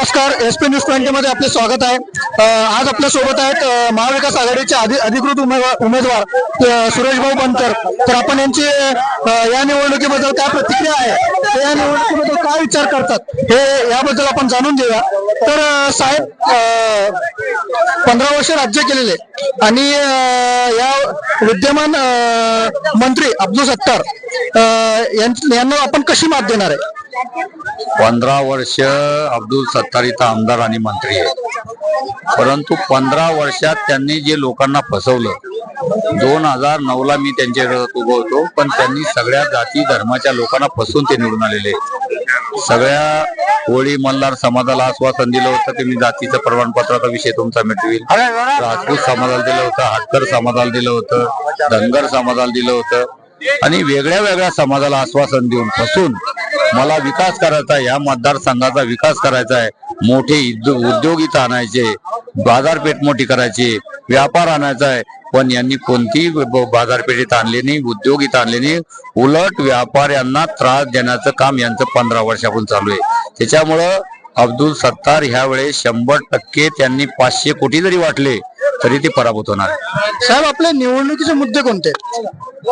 नमस्कार S P news twenty मध्ये आपले स्वागत आहे. आज आपल्यासोबत आहेत महाविकास आघाडीचे अधिकृत उमेदवार सुरेशभाऊ बनकर. तर आपण यांची या निवडणुकीबद्दल काय प्रतिक्रिया आहे या निवडणुकीबद्दल काय विचार करतात हे याबद्दल आपण जाणून घेऊया. तर साहेब पंधरा वर्ष राज्य केलेले आणि या विद्यमान मंत्री अब्दुल सत्तार यांना आपण कशी मात देणार आहे? पंधरा वर्ष अब्दुल सत्तार इथं आमदार आणि मंत्री आहे परंतु पंधरा वर्षात त्यांनी जे लोकांना फसवलं दोन हजार नऊ ला मी त्यांच्या विरोधात उभं होतो पण त्यांनी सगळ्या जाती धर्माच्या लोकांना फसवून ते निवडून आलेले सगळ्या होळी मल्हार समाजाला आश्वासन दिलं होतं की मी जातीचं प्रमाणपत्राचा विषय तुमचा मिटवील राजपूत समाजाला दिलं होतं हाटकर समाजाला दिलं होतं धनगर समाजाला दिलं होतं. आणि वेगळ्या वेगळ्या समाजाला आश्वासन देऊन फसून मला विकास करायचा आहे या मतदारसंघाचा विकास करायचा आहे. मोठे इद्यो- आणायचे बाजारपेठ मोठी करायची व्यापार आणायचा आहे. पण यांनी कोणतीही बाजारपेठेत आणले नाही उद्योगीत आणले नाही. उलट व्यापाऱ्यांना त्रास देण्याचं काम यांचं पंधरा वर्षापासून चालू आहे. त्याच्यामुळं अब्दुल सत्तार ह्या वेळेस शंभर टक्के त्यांनी पाचशे कोटी जरी वाटले तरी ते पराभूत होणार. साहेब आपले निवडणुकीचे मुद्दे कोणते?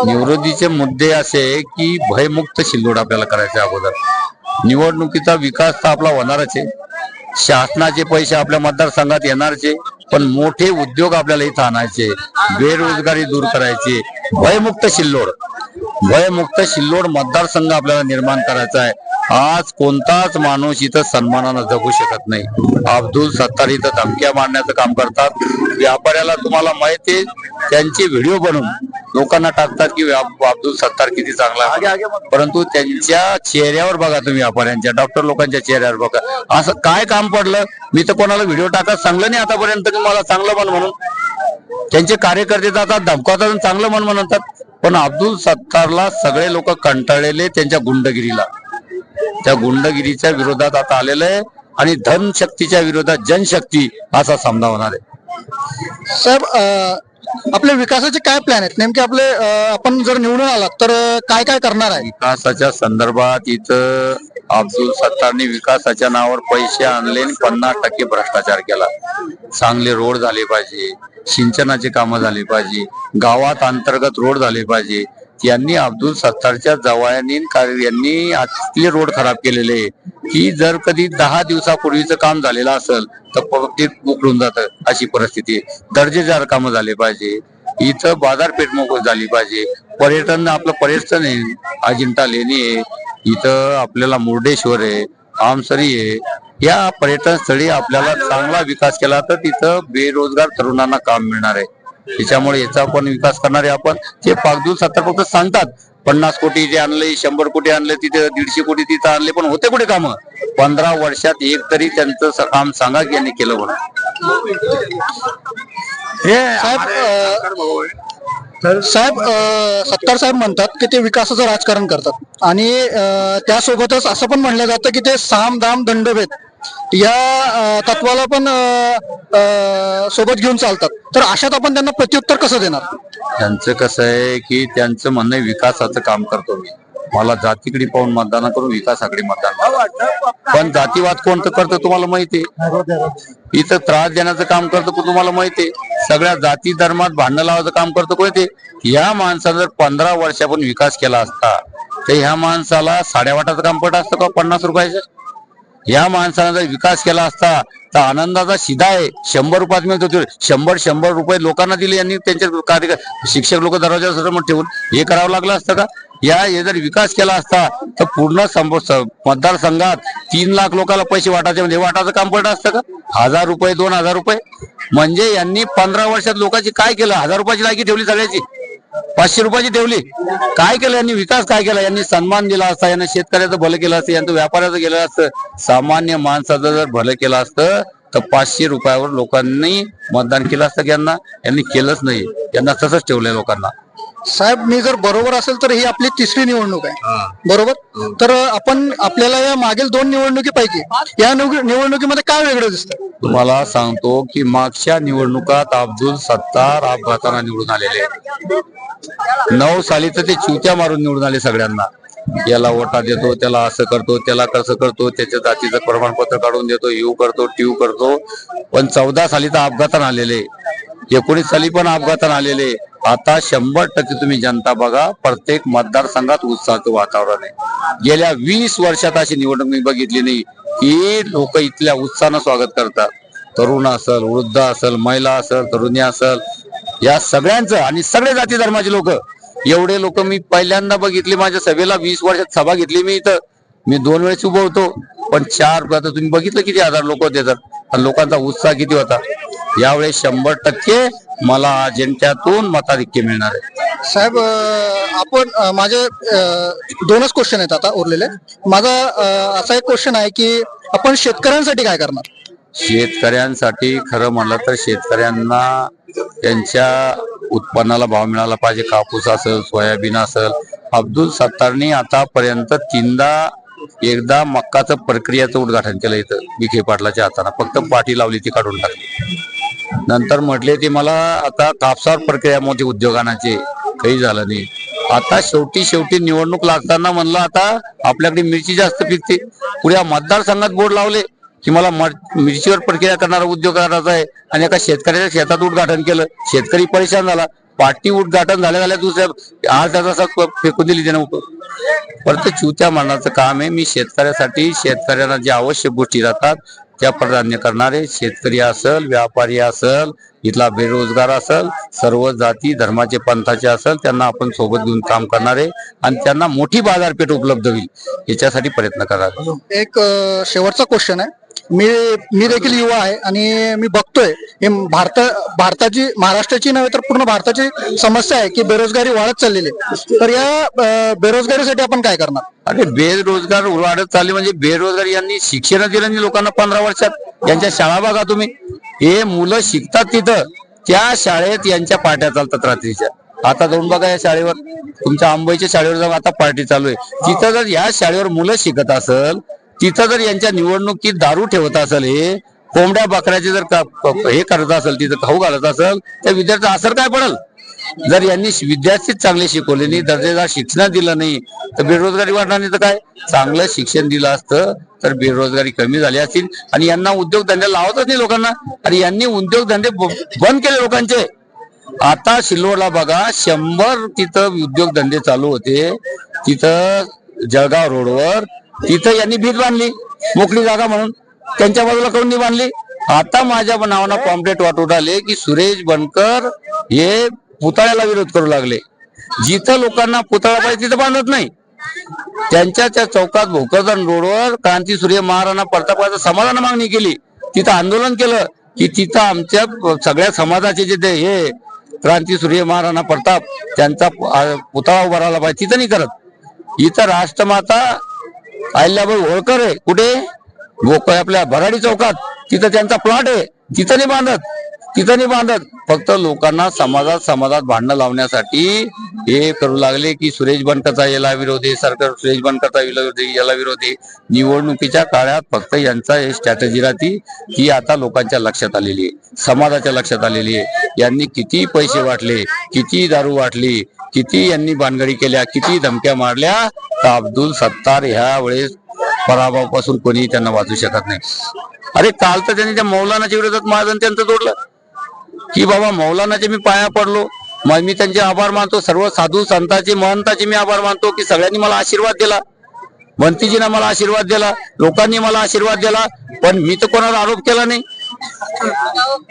निवृत्तीचे मुद्दे असे की भयमुक्त शिल्लोड आपल्याला करायचे अगोदर. निवडणुकीचा विकास तर आपला होणारच आहे. शासनाचे पैसे आपल्या मतदारसंघात येणारच आहे. पण मोठे उद्योग आपल्याला इथं आणायचे बेरोजगारी दूर करायची भयमुक्त शिल्लोड भयमुक्त शिल्लोड मतदारसंघ आपल्याला निर्माण करायचा आहे. आज कोणताच माणूस इथं सन्मानानं जगू शकत नाही. अब्दुल सत्तार इथं धमक्या मारण्याचं काम करतात. व्यापाऱ्याला तुम्हाला माहिती आहे त्यांचे व्हिडिओ बनवून लोकांना टाकतात की अब- अब्दुल सत्तार किती चांगला आहे. परंतु त्यांच्या चेहऱ्यावर बघा तुम्ही व्यापाऱ्यांच्या डॉक्टर लोकांच्या चेहऱ्यावर बघा. असं काय काम पडलं? मी तर कोणाला व्हिडिओ टाकत सांगलं नाही आतापर्यंत की मला चांगलं मन म्हणून. त्यांचे कार्यकर्ते जातात धमकावतात चांगलं मन म्हणतात. पण अब्दुल सत्तारला सगळे लोक कंटाळलेले त्यांच्या गुंडगिरीला. त्या गुंडगिरीच्या विरोधात आता आलेलं आहे आणि धनशक्तीच्या विरोधात जनशक्ती असा सामना होणार आहे. साहेब आपले विकासाचे काय प्लॅन आहेत? नेमके आपले आपण जर निवडून आलात तर काय काय करणार आहे? विकासाच्या संदर्भात इथं अब्दुल सत्तारने विकासाच्या नावावर पैसे आणले आणि पन्नास टक्के भ्रष्टाचार केला. चांगले रोड झाले पाहिजे सिंचनाचे कामं झाले पाहिजे गावात अंतर्गत रोड झाले पाहिजे यांनी अब्दुल सत्तारच्या जवायांनी यांनी आजले रोड खराब केलेले की जर कधी दहा दिवसापूर्वीचं काम झालेलं असेल तर ते उकळून जातं अशी परिस्थिती दर्जेदार कामं झाले पाहिजे. इथं बाजारपेठ मोकळी झाली पाहिजे. पर्यटन आपलं पर्यटन आहे अजिंठा लेणी आहे. इथं आपल्याला मुर्डेश्वर आहे आमसरी आहे. या पर्यटन स्थळी आपल्याला चांगला विकास केला तर तिथं बेरोजगार तरुणांना काम मिळणार आहे. त्याच्यामुळे याचा पण विकास करणारे आपण. ते पागदूर सत्तर फक्त सांगतात पन्नास कोटी जे आणले शंभर कोटी आणले तिथे दीडशे कोटी तिथं आणले पण होते कुठे काम? पंधरा वर्षात एक तरी त्यांचं काम सांगा की यांनी केलं म्हणून. साहेब अ, साहेब अ, सत्तार साहेब म्हणतात की ते विकासाचं राजकारण करतात. आणि त्यासोबतच असं पण म्हणलं जातं की ते साम दाम दंडभेद या तत्वाला पण सोबत घेऊन चालतात. तर अशात आपण त्यांना प्रत्युत्तर कसं देणार? त्यांचं कसं आहे की त्यांचं म्हणणं विकासाचं काम करतो मी. मला जातीकडे पाहून मतदान करून विकासाकडे मतदान पण जातीवाद कोणतं करतं तुम्हाला माहिती आहे? इथं त्रास देण्याचं काम करतो पण तुम्हाला माहिती आहे? सगळ्या जाती धर्मात भांडण लावायचं काम करतो कोणते या माणसानं जर पंधरा वर्षापूर्वी विकास केला असता तर ह्या माणसाला साडेवाटाचं काम पट असतं का? पन्नास रुपयाचं? या माणसानं जर विकास केला असता तर आनंदाचा शिदा आहे. शंभर रुपयात मिळत होते शंभर शंभर रुपये लोकांना दिले यांनी त्यांच्या कार्य शिक्षक लोक दरवाजा समोर ठेवून हे करावं लागलं असतं का? या हे जर विकास केला असता तर पूर्ण मतदारसंघात तीन लाख लोकांना पैसे वाटायचे. म्हणजे वाटायचं काम पडलं असतं का? हजार रुपये दोन हजार रुपये. म्हणजे यांनी पंधरा वर्षात लोकांची काय केलं? हजार रुपयाची लायकी ठेवली सगळ्याची. पाचशे रुपयाची ठेवली. काय केलं यांनी? विकास काय केला? यांनी सन्मान दिला असता यांनी शेतकऱ्याचं भलं केलं असतं यांचं व्यापाऱ्याचं केलं असतं. सामान्य माणसाचं जर भलं केलं असतं तर पाचशे रुपयावर लोकांनी मतदान केलं असतं की यांना? यांनी केलंच नाही. यांना तसंच ठेवलंय लोकांना. साहेब मी जर बरोबर असेल तर ही आपली तिसरी निवडणूक आहे. बरोबर? तर आपण आपल्याला या मागील दोन निवडणुकीपैकी या निव- निवडणुकीमध्ये काय वेगळं दिसतं? तुम्हाला सांगतो की मागच्या निवडणुकात अब्दुल सत्तार अपघाताना निवडून आलेले. नऊ साली तर ते चिवत्या मारून निवडून आले सगळ्यांना. याला ओटा देतो त्याला असं करतो त्याला कसं करतो त्याच्या जातीचं प्रमाणपत्र काढून देतो यू करतो ट्यू करतो. पण चौदा साली तर अपघातान आलेले एकोणीस साली पण अपघातान आलेले आता शंभर टक्के तुम्ही जनता बघा प्रत्येक मतदारसंघात उत्साहाचं वातावरण आहे. गेल्या वीस वर्षात अशी निवडणूक मी बघितली नाही. की लोक इथल्या उत्साहानं स्वागत करतात. तरुण असल वृद्ध असल महिला असल तरुणी असल या सगळ्यांचं आणि सगळे जाती धर्माचे लोक. एवढे लोक मी पहिल्यांदा बघितले माझ्या सभेला वीस वर्षात सभा घेतली मी इथं. मी दोन वेळेस उभं होतो पण चार तुम्ही बघितलं किती हजार लोक होते तर. लोकांचा उत्साह किती होता. यावेळेस शंभर टक्के मला अजेंट्यातून मताधिक्य मिळणार आहे. साहेब आपण माझे दोनच क्वेश्चन आहेत आता उरलेले. माझा असा एक क्वेश्चन आहे की आपण शेतकऱ्यांसाठी काय करणार? शेतकऱ्यांसाठी खरं म्हणलं तर शेतकऱ्यांना त्यांच्या उत्पन्नाला भाव मिळाला पाहिजे. कापूस असेल सोयाबीन असेल. अब्दुल सत्तारनी आतापर्यंत तीनदा एकदा मक्काचं प्रक्रियाचं उद्घाटन केलं इथं. विखे पाटलाच्या हाताने. फक्त पाठी लावली ती काढून टाकली. नंतर म्हटले ते मला आता कापसावर प्रक्रिया मोठी उद्योगांची काही झालं नाही. आता शेवटी शेवटी निवडणूक लागताना म्हणलं आता आपल्याकडे मिरची जास्त पिकते. पुढे मतदारसंघात बोर्ड लावले की मला मिरचीवर प्रक्रिया करणारा उद्योग करायचा आहे आणि एका शेतकऱ्याच्या शेतात उद्घाटन केलं. शेतकरी परेशान झाला. पाठी उद्घाटन झाल्या झाल्या दुसऱ्या आठ तासात फेकून दिली त्यानं परत चुत्या मारण्याचं काम आहे. मी शेतकऱ्यासाठी शेतकऱ्यांना ज्या आवश्यक गोष्टी राहतात त्या प्राधान्य करणारे शेतकरी असल व्यापारी असल इथला बेरोजगार असल सर्व जाती धर्माचे पंथाचे असल त्यांना आपण सोबत घेऊन काम करणारे आणि त्यांना मोठी बाजारपेठ उपलब्ध होईल याच्यासाठी प्रयत्न करावे. एक शेवटचा क्वेश्चन आहे. मी मी देखील युवा आहे आणि मी बघतोय. हे भारत भारताची महाराष्ट्राची नव्हे तर पूर्ण भारताची समस्या आहे की बेरोजगारी वाढत चाललेली आहे. तर या बेरोजगारीसाठी आपण काय करणार? अरे बेरोजगार वाढत चालले म्हणजे बेरोजगार यांनी शिक्षण दिलं लोकांना पंधरा वर्षात. यांच्या शाळा बघा तुम्ही. हे मुलं शिकतात तिथं. त्या शाळेत यांच्या पाट्या चालतात रात्रीच्या. आता जाऊन बघा या शाळेवर. तुमच्या आंबईच्या शाळेवर जाऊन आता पार्टी चालू आहे. तिथं जर या शाळेवर मुलं शिकत असल तिथं जर यांच्या निवडणुकीत दारू ठेवत असेल हे कोंबड्या बकऱ्याचे जर का- हे करत असेल तिथं खाऊ घालत असेल तर विद्यार्थ्याचा असर काय पडेल? जर यांनी विद्यार्थीच चांगले शिकवले नाही दर्जेदार शिक्षण दिलं नाही तर बेरोजगारी वाढणार नाही तर काय? चांगलं शिक्षण दिलं असतं तर बेरोजगारी कमी झाली असतील. आणि यांना उद्योगधंदे लावतच नाही लोकांना. आणि यांनी उद्योगधंदे ब- बंद केले लोकांचे. आता सिल्लोडला बघा शंभर तिथं उद्योगधंदे चालू होते. तिथं जळगाव रोडवर इथं यांनी भीत बांधली मोकळी जागा म्हणून. त्यांच्या बाजूला करून नाही बांधली? आता माझ्या नावानं पॉम्पलेट वाटून आले की सुरेश बनकर हे पुतळ्याला विरोध करू लागले. जिथं लोकांना पुतळा पाहिजे तिथं बांधत नाही. त्यांच्या त्या चौकात भोकरदन रोडवर क्रांती सूर्य महाराणा प्रतापाचं समाधान मागणी केली. तिथं आंदोलन केलं की तिथं आमच्या सगळ्या समाजाचे जे हे क्रांती सूर्य महाराणा प्रताप त्यांचा पुतळा उभारायला पाहिजे. तिथं नाही करत. इथं राष्ट्रमाता अहिल्याबाई होळकर आहे. कुठे? आपल्या भराडी चौकात. तिथं त्यांचा प्लॉट आहे. तिथं नाही बांधत. तिथं नाही बांधत. फक्त लोकांना समाजात समाजात भांडणं लावण्यासाठी हे करू लागले की सुरेश बनकरचा याला विरोधी सरकार सुरेश बनकरचा विरोधी याला विरोधी. निवडणुकीच्या काळात फक्त यांचा हे स्ट्रॅटेजी राहती ही आता लोकांच्या लक्षात आलेली आहे. समाजाच्या लक्षात आलेली आहे. यांनी किती पैसे वाटले किती दारू वाटली किती यांनी बांधगडी केल्या किती धमक्या मारल्या तर अब्दुल सत्तार ह्या वेळेस पराभवापासून कोणी त्यांना वाचू शकत नाही. अरे काल तर त्यांनी त्या मौलानाच्या विरोधात माझं त्यांचं जोडलं. की बाबा मौलानाचे मी पाया पडलो मग मी त्यांचे आभार मानतो सर्व साधू संतांचे महंताचे मी आभार मानतो की सगळ्यांनी मला आशीर्वाद दिला. भंतीजीनं मला आशीर्वाद दिला लोकांनी मला आशीर्वाद दिला पण मी तर कोणावर आरोप केला नाही.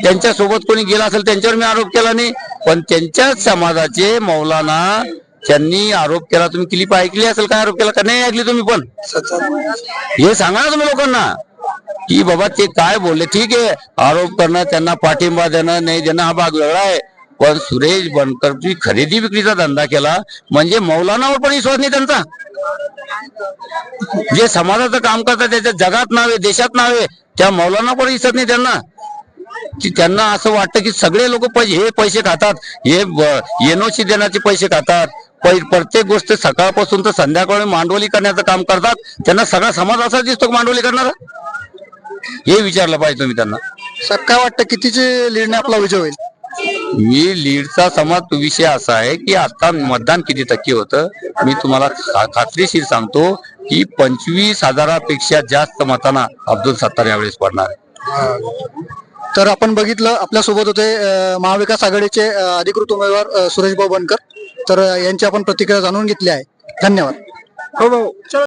त्यांच्यासोबत कोणी गेला असेल त्यांच्यावर मी आरोप केला नाही. पण त्यांच्याच समाजाचे मौलाना त्यांनी आरोप केला. तुम्ही क्लिप ऐकली असेल काय आरोप केला? का नाही ऐकली तुम्ही पण? हे सांगा ना तुम्ही लोकांना. की बाबा ते काय बोलले? ठीक आहे आरोप करणं त्यांना पाठिंबा देणं नाही देणं हा भाग वेगळा आहे. पण सुरेश बनकरची खरेदी विक्रीचा धंदा केला. म्हणजे मौलानावर पण विश्वास नाही त्यांचा. जे समाजाचं काम करतात त्याच्या जगात नावे देशात नावे त्या मौलाना पण दिसत नाही त्यांना. त्यांना असं वाटतं की सगळे लोक पैसे हे पैसे खातात. हे एनओसी देण्याचे पैसे खातात. प्रत्येक गोष्ट सकाळपासून तर संध्याकाळी मांडवली करण्याचं काम करतात. त्यांना सगळा समाज असा दिसतो मांडवली करणारा. हे विचारलं पाहिजे तुम्ही त्यांना. साहेब काय वाटतं कितीची लीडने आपला विजय होईल? मी लीडचा समज विषय असा आहे की आता मतदान किती टक्के होतं? मी तुम्हाला खात्रीशीर सांगतो की पंचवीस हजारापेक्षा जास्त मतांना अब्दुल सत्तार यावेळेस पडणार आहे. तर आपण बघितलं आपल्यासोबत होते महाविकास आघाडीचे अधिकृत उमेदवार सुरेश सुरेशभाऊ बनकर तर यांची आपण प्रतिक्रिया जाणून घेतली आहे. धन्यवाद. हो. हो.